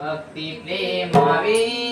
ભક્તિ પ્રેમ આવી